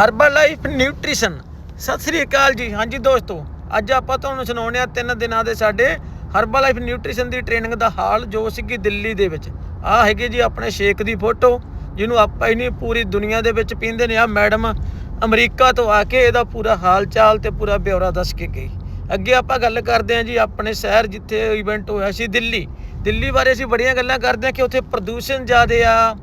Herbal life nutrition Sat Sri ਅਕਾਲ ਜੀ। ਹਾਂਜੀ ਦੋਸਤੋ, ਅੱਜ ਆਪਾਂ ਤੁਹਾਨੂੰ ਸੁਣਾਉਣੇ ਆ ਤਿੰਨ ਦਿਨਾਂ ਦੇ ਸਾਡੇ ਹਰਬਲ ਲਾਈਫ ਨਿਊਟ੍ਰੀਸ਼ਨ ਦੀ ਟ੍ਰੇਨਿੰਗ ਦਾ ਹਾਲ, ਜੋ ਸੀਗੀ ਦਿੱਲੀ ਦੇ ਵਿੱਚ। ਆ ਹੈਗੇ ਜੀ ਆਪਣੇ ਸ਼ੇਕ ਦੀ ਫੋਟੋ, ਜਿਹਨੂੰ ਆਪਾਂ ਹੀ ਨਹੀਂ ਪੂਰੀ ਦੁਨੀਆ ਦੇ ਵਿੱਚ ਪੀਂਦੇ ਨੇ। ਆ ਮੈਡਮ ਅਮਰੀਕਾ ਤੋਂ ਆ ਕੇ ਇਹਦਾ ਪੂਰਾ ਹਾਲ ਚਾਲ ਤੇ ਪੂਰਾ ਬਿਉਰਾ ਦੱਸ ਕੇ ਗਈ। ਅੱਗੇ ਆਪਾਂ ਗੱਲ ਕਰਦੇ ਹਾਂ ਜੀ ਆਪਣੇ ਸ਼ਹਿਰ, ਜਿੱਥੇ ਇਵੈਂਟ ਹੋਇਆ ਸੀ ਦਿੱਲੀ। ਦਿੱਲੀ ਬਾਰੇ ਅਸੀਂ ਬੜੀਆਂ ਗੱਲਾਂ ਕਰਦੇ ਹਾਂ ਕਿ ਉੱਥੇ ਪ੍ਰਦੂਸ਼ਣ ਜ਼ਿਆਦੇ ਆ,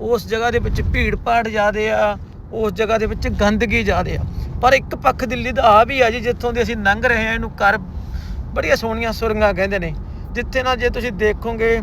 ਉਸ ਜਗ੍ਹਾ ਦੇ ਵਿੱਚ ਭੀੜ ਭਾੜ ਜ਼ਿਆਦੇ ਆ ਉਸ ਜਗ੍ਹਾ ਦੇ ਵਿੱਚ ਗੰਦਗੀ ਜ਼ਿਆਦੇ ਆ। ਪਰ ਇੱਕ ਪੱਖ ਦਿੱਲੀ ਦਾ ਆ ਵੀ ਆ ਜੀ, ਜਿੱਥੋਂ ਦੀ ਅਸੀਂ ਲੰਘ ਰਹੇ ਹਾਂ, ਇਹਨੂੰ ਕਰ ਬੜੀਆਂ ਸੋਹਣੀਆਂ ਸੁਰੰਗਾਂ ਕਹਿੰਦੇ ਨੇ। ਜਿੱਥੇ ਨਾ ਜੇ ਤੁਸੀਂ ਦੇਖੋਗੇ,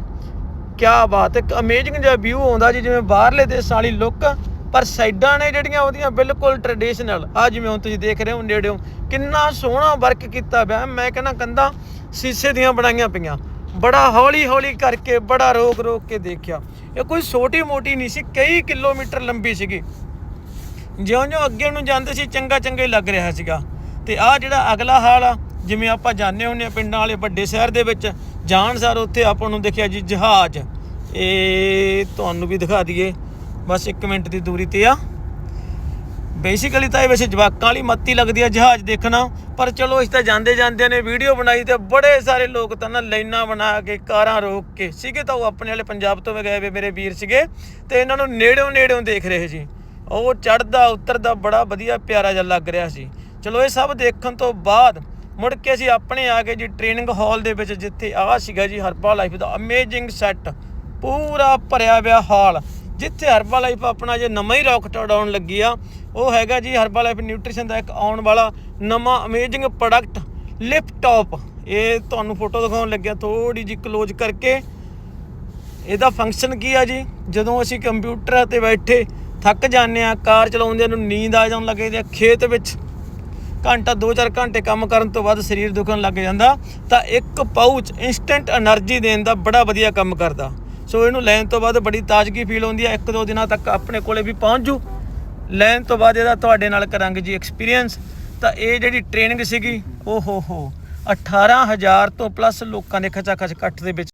ਕਿਆ ਬਾਤ ਇੱਕ ਅਮੇਜ਼ਿੰਗ ਜਿਹਾ ਵਿਊ ਆਉਂਦਾ ਜੀ, ਜਿਵੇਂ ਬਾਹਰਲੇ ਦੇਸ਼ਾਂ ਵਾਲੀ ਲੁੱਕ ਪਰ ਸਾਈਡਾਂ ਨੇ ਜਿਹੜੀਆਂ ਉਹਦੀਆਂ ਬਿਲਕੁਲ ਟ੍ਰੈਡੀਸ਼ਨਲ ਆ ਜਿਵੇਂ ਹੁਣ ਤੁਸੀਂ ਦੇਖ ਰਹੇ ਹੋ, ਨੇੜਿਓਂ ਕਿੰਨਾ ਸੋਹਣਾ ਵਰਕ ਕੀਤਾ ਪਿਆ। ਮੈਂ ਕਹਿੰਦਾ ਕੰਧਾਂ ਸ਼ੀਸ਼ੇ ਦੀਆਂ ਬਣਾਈਆਂ ਪਈਆਂ। ਬੜਾ ਹੌਲੀ ਹੌਲੀ ਕਰਕੇ, ਬੜਾ ਰੋਕ ਰੋਕ ਕੇ ਦੇਖਿਆ। ਇਹ ਕੋਈ ਛੋਟੀ ਮੋਟੀ ਨਹੀਂ ਸੀ, ਕਈ ਕਿਲੋਮੀਟਰ ਲੰਬੀ ਸੀਗੀ। ਜਿਉਂ-ਜਿਉਂ ਅੱਗੇ ਨੂੰ ਜਾਂਦੇ ਸੀ, ਚੰਗਾ ਚੰਗਾ ਹੀ ਲੱਗ ਰਿਹਾ ਸੀਗਾ। ਤੇ ਆਹ ਜਿਹੜਾ ਅਗਲਾ ਹਾਲ ਆ, ਜਿਵੇਂ ਆਪਾਂ ਜਾਣਦੇ ਹੁੰਦੇ ਆ ਪਿੰਡਾਂ ਵਾਲੇ ਵੱਡੇ ਸ਼ਹਿਰ ਦੇ ਵਿੱਚ, ਜਾਣ ਸਾਰ ਉੱਥੇ ਆਪਾਂ ਨੂੰ ਦੇਖਿਆ ਜੀ ਜਹਾਜ਼। ਇਹ ਤੁਹਾਨੂੰ ਵੀ ਦਿਖਾ ਦਈਏ। ਬਸ 1 ਮਿੰਟ ਦੀ ਦੂਰੀ ਤੇ ਆ। ਬੇਸਿਕਲੀ ਤਾਂ ਇਹ ਵੈਸੇ ਜਵਾਕਾਂ ਵਾਲੀ ਮੱਤੀ ਲੱਗਦੀ ਆ ਜਹਾਜ਼ ਦੇਖਣਾ, ਪਰ ਚਲੋ ਇਸ ਤਾਂ ਜਾਂਦੇ ਜਾਂਦੇ ਨੇ ਵੀਡੀਓ ਬਣਾਈ ਤੇ ਬੜੇ ਸਾਰੇ ਲੋਕ ਤਾਂ ਨਾ ਲਾਈਨਾਂ ਬਣਾ ਕੇ, ਕਾਰਾਂ ਰੋਕ ਕੇ, ਸੀਗੇ ਤਾਂ ਉਹ ਆਪਣੇ ਵਾਲੇ ਪੰਜਾਬ ਤੋਂ ਵੀ ਗਏ ਵੇ ਮੇਰੇ ਵੀਰ ਸੀਗੇ, ਤੇ ਇਹਨਾਂ ਨੂੰ ਨੇੜਿਓਂ ਨੇੜਿਓਂ ਦੇਖ ਰਹੇ ਸੀ। ਉਹ ਚੜਦਾ ਉਤਰਦਾ ਬੜਾ ਵਧੀਆ ਪਿਆਰਾ ਜਿਹਾ ਲੱਗ ਰਿਹਾ ਸੀ। ਚਲੋ ਇਹ ਸਭ ਦੇਖਣ ਤੋਂ ਬਾਅਦ ਮੁੜ ਕੇ ਅਸੀਂ ਆਪਣੇ ਆ ਕੇ ਜੀ ਟ੍ਰੇਨਿੰਗ ਹਾਲ ਦੇ ਵਿੱਚ, ਜਿੱਥੇ ਆ ਸੀਗਾ ਜੀ ਹਰਬਾ ਲਾਈਫ ਦਾ ਅਮੇਜ਼ਿੰਗ ਸੈੱਟ ਪੂਰਾ ਭਰਿਆ ਹੋਇਆ ਹਾਲ, ਜਿੱਥੇ ਹਰਬਾ ਲਾਈਫ ਆਪਣਾ ਜੇ ਨਵਾਂ ਹੀ ਰੌਕਟ ਉਡਾਉਣ ਲੱਗੀ ਆ, ਉਹ ਹੈਗਾ ਜੀ ਹਰਬਾ ਲਾਈਫ ਨਿਊਟ੍ਰੀਸ਼ਨ ਦਾ ਇੱਕ ਆਉਣ ਵਾਲਾ ਨਵਾਂ ਅਮੇਜ਼ਿੰਗ ਪ੍ਰੋਡਕਟ ਲਿਫਟ ਇਹ ਤੁਹਾਨੂੰ ਫੋਟੋ ਦਿਖਾਉਣ ਲੱਗਿਆ ਥੋੜੀ ਜੀ ਕਲੋਜ਼ ਕਰਕੇ। ਇਹਦਾ ਫੰਕਸ਼ਨ ਕੀ ਆ ਜੀ? ਜਦੋਂ ਅਸੀਂ ਕੰਪਿਊਟਰ ਤੇ ਬੈਠੇ ਥੱਕ ਜਾਂਦੇ ਆ, ਕਾਰ ਚਲਾਉਂਦੇ ਨੂੰ ਨੀਂਦ ਆ ਜਾਣ ਲੱਗਦੀ ਹੈ ਖੇਤ ਵਿੱਚ। ਘੰਟਾ 2-4 ਘੰਟੇ ਕੰਮ ਕਰਨ ਤੋਂ ਬਾਅਦ ਸਰੀਰ ਦੁਖਣ ਲੱਗ ਜਾਂਦਾ, ਤਾਂ ਇੱਕ ਪਾਊਚ ਇਨਸਟੈਂਟ એનર્ਜੀ ਦੇਣ ਦਾ ਬੜਾ ਵਧੀਆ ਕੰਮ ਕਰਦਾ। ਸੋ ਇਹਨੂੰ ਲੈਣ ਤੋਂ ਬਾਅਦ ਬੜੀ ਤਾਜ਼ਗੀ ਫੀਲ ਹੁੰਦੀ ਹੈ ਇੱਕ ਦੋ ਦਿਨਾਂ ਤੱਕ ਆਪਣੇ ਕੋਲੇ ਵੀ ਪਹੁੰਚ ਜੂ। ਲੈਣ ਤੋਂ ਬਾਅਦ ਇਹਦਾ ਤੁਹਾਡੇ ਨਾਲ ਕਰਾਂਗੇ ਜੀ ਐਕਸਪੀਰੀਅੰਸ ਤਾਂ ਇਹ ਜਿਹੜੀ ਟ੍ਰੇਨਿੰਗ ਸੀਗੀ ਓ ਹੋ ਹੋ 18000 ਤੋਂ ਪਲੱਸ ਲੋਕਾਂ ਦੇ ਖਚਾ ਖਚ ਇਕੱਠ ਦੇ ਵਿੱਚ।